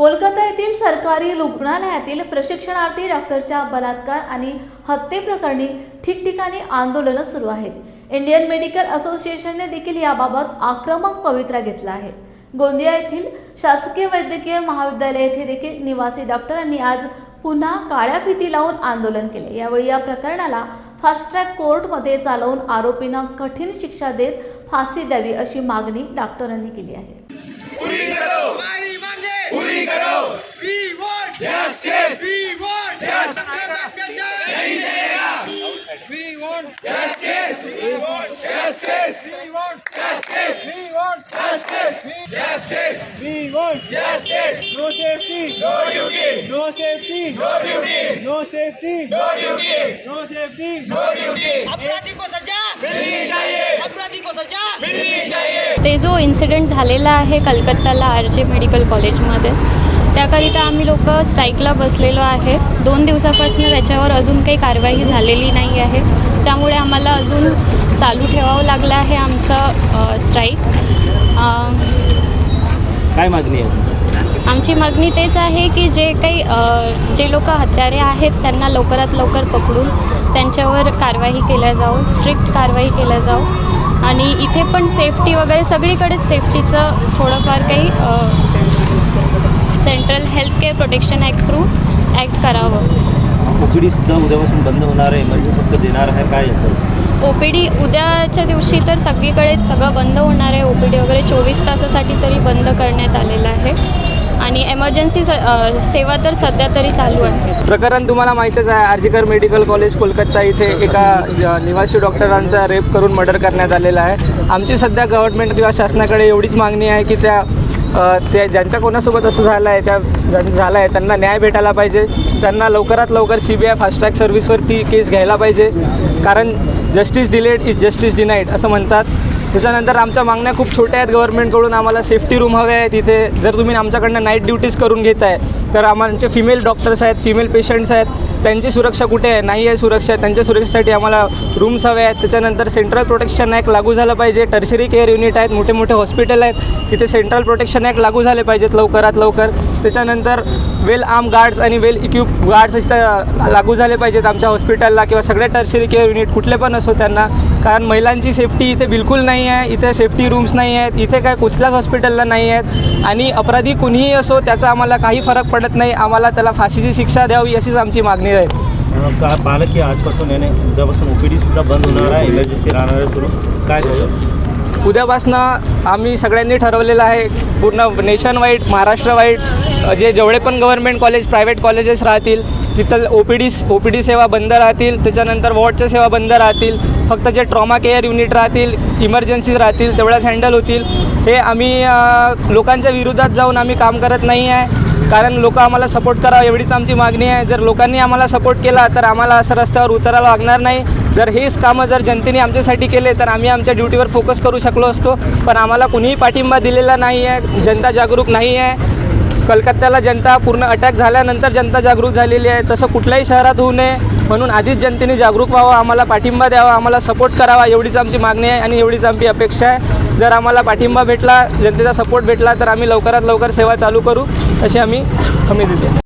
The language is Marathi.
कोलकाता येथील सरकारी रुग्णालयातील प्रशिक्षणार्थी डॉक्टरच्या बलात्कार आणि हत्येप्रकरणी ठिकठिकाणी आंदोलनं सुरू आहेत. इंडियन मेडिकल असोसिएशनने देखील याबाबत आक्रमक पवित्रा घेतला आहे. गोंदिया येथील शासकीय वैद्यकीय महाविद्यालय येथे देखील निवासी डॉक्टरांनी आज पुन्हा काळ्या फिती लावून आंदोलन केले. यावेळी या प्रकरणाला फास्ट ट्रॅक कोर्टमध्ये चालवून आरोपींना कठीण शिक्षा देत फाशी द्यावी अशी मागणी डॉक्टरांनी केली आहे. Want. Justice we want justice we want. Justice we want. Justice justice we want. Justice no safety. No duty no safety. No duty no safety. No duty no safety. No duty अपराधी को सजा मिलनी चाहिए. अपराधी को सजा मिलनी चाहिए. ते जो इन्सिडेंट झालेला आहे कलकत्ताला आर जे मेडिकल कॉलेजमध्ये त्याकरिता आम्ही लोक स्ट्राईकला बसलेलो आहे. दोन दिवसापासून त्याच्यावर अजून काही कारवाई झालेली नाही आहे. त्यामुळे आम्हाला अजून चालू ठेवावं लागलं आहे आमचं स्ट्राईक काय मागणी आहे? आमची मागणी तेच आहे की जे काही जे लोक हत्यारे आहेत त्यांना लवकरात लवकर पकडून त्यांच्यावर कारवाई केल्या जावं स्ट्रिक्ट कारवाई केल्या जावं. आणि इथे पण सेफ्टी वगैरे सगळीकडेच सेफ्टीचं थोडंफार काही health care protection act through act करावं. ओपीडी सुद्धा उद्यापासून बंद होणार आहे इमर्जन्सी फक्त देणार आहे काय याचं ओ पी डी उद्याच्या दिवशी तर सगळीकडेच सगळं बंद होणार आहे. ओ पी डी वगैरे चोवीस तासासाठी तरी बंद करण्यात आलेलं आहे. आणि एमर्जन्सी स अ, सेवा तर सध्या तरी चालू आहे. प्रकरण तुम्हाला माहीतच आहे आर्जिकर मेडिकल कॉलेज कोलकाता इथे एका अ, निवासी डॉक्टरांचा रेप करून मर्डर करण्यात आलेला आहे. आमची सध्या गव्हर्नमेंट किंवा शासनाकडे एवढीच मागणी आहे की त्या त्या ज्यांच्या कोणासोबत असं झालं आहे त्या ज्यांचं झालं आहे त्यांना न्याय भेटायला पाहिजे. त्यांना लवकरात लवकर C B I fast track सर्व्हिसवर ती केस घ्यायला पाहिजे. कारण justice delayed is justice denied असं म्हणतात. त्याच्यानंतर आमच्या मागण्या खूप छोट्या आहेत. गव्हर्नमेंटकडून आम्हाला सेफ्टी रूम हवे आहेत. तिथे जर तुम्ही आमच्याकडनं नाईट ड्युटीज करून घेत आहे तर आमचे फिमेल डॉक्टर्स आहेत फिमेल पेशंट्स आहेत. त्यांची सुरक्षा कुठे आहे? नाही आहे सुरक्षा. त्यांच्या सुरक्षेसाठी आम्हाला रूम्स हवे आहेत. त्याच्यानंतर सेंट्रल प्रोटेक्शन ॲक्ट लागू झालं पाहिजे. टर्शरी केअर युनिट आहेत. मोठे मोठे हॉस्पिटल आहेत. तिथे सेंट्रल प्रोटेक्शन ॲक्ट लागू झाले पाहिजेत लवकरात लवकर. त्याच्यानंतर वेल आर्म गार्ड्स आणि वेल इक्विप गार्ड्स इथं लागू झाले पाहिजेत आमच्या हॉस्पिटलला किंवा सगळे टर्शरी केअर युनिट कुठले पण असो त्यांना. कारण महिलांची सेफ्टी इथे बिलकुल नाही आहे इथे सेफ्टी रूम्स नाही आहेत इथे काय कुठल्याच हॉस्पिटलला नाही आहेत. आणि अपराधी कुणीही असो त्याचा आम्हाला काही फरक पडत नाही. आम्हाला त्याला फाशीची शिक्षा द्यावी अशीच आमची मागणी राहील. का पालक की आजपासून याने उद्यापासून ओपीडी सुद्धा बंद होणार आहे इमर्जन्सी राहणार आहे सुरू काय कसं उद्यापासनं आम्ही सगळ्यांनी ठरवलेलं आहे पूर्ण नेशन वाईड महाराष्ट्र वाईड जे जेवढे पण गव्हर्नमेंट कॉलेज प्रायव्हेट कॉलेजेस राहतील तिथं O P D O P D सेवा बंद राहतील त्याच्यानंतर वॉर्डच्या सेवा बंद राहतील फक्त जे ट्रॉमा केअर युनिट राहतील इमर्जन्सीज राहतील तेवढ्याच हँडल होतील. हे आम्ही लोकांच्या विरोधात जाऊन आम्ही काम करत नाही आहे. कारण लोक आम्हाला सपोर्ट करावं एवढीच आमची मागणी आहे. जर लोकांनी आम्हाला सपोर्ट केला तर आम्हाला असं रस्त्यावर उतरायला लागणार नाही. जर हेच कामं जर जनतेने आमच्यासाठी केले तर आम्ही आमच्या ड्युटीवर फोकस करू शकलो असतो. पण आम्हाला कुणीही पाठिंबा दिलेला नाही आहे. जनता जागरूक नाही आहे. कलकत्त्याला जनता पूर्ण अटॅक झाल्यानंतर जनता जागरूक झालेली आहे. तसं कुठल्याही शहरात होऊ नये म्हणून आधीच जनतेने जागरूक व्हावं आम्हाला पाठिंबा द्यावा आम्हाला सपोर्ट करावा एवढीच आमची मागणी आहे आणि एवढीच आमची अपेक्षा आहे. जर आम्हाला पाठिंबा भेटला जनतेचा सपोर्ट भेटला तर आम्ही लवकरात लवकर सेवा चालू करू अशी आम्ही हमी देतो.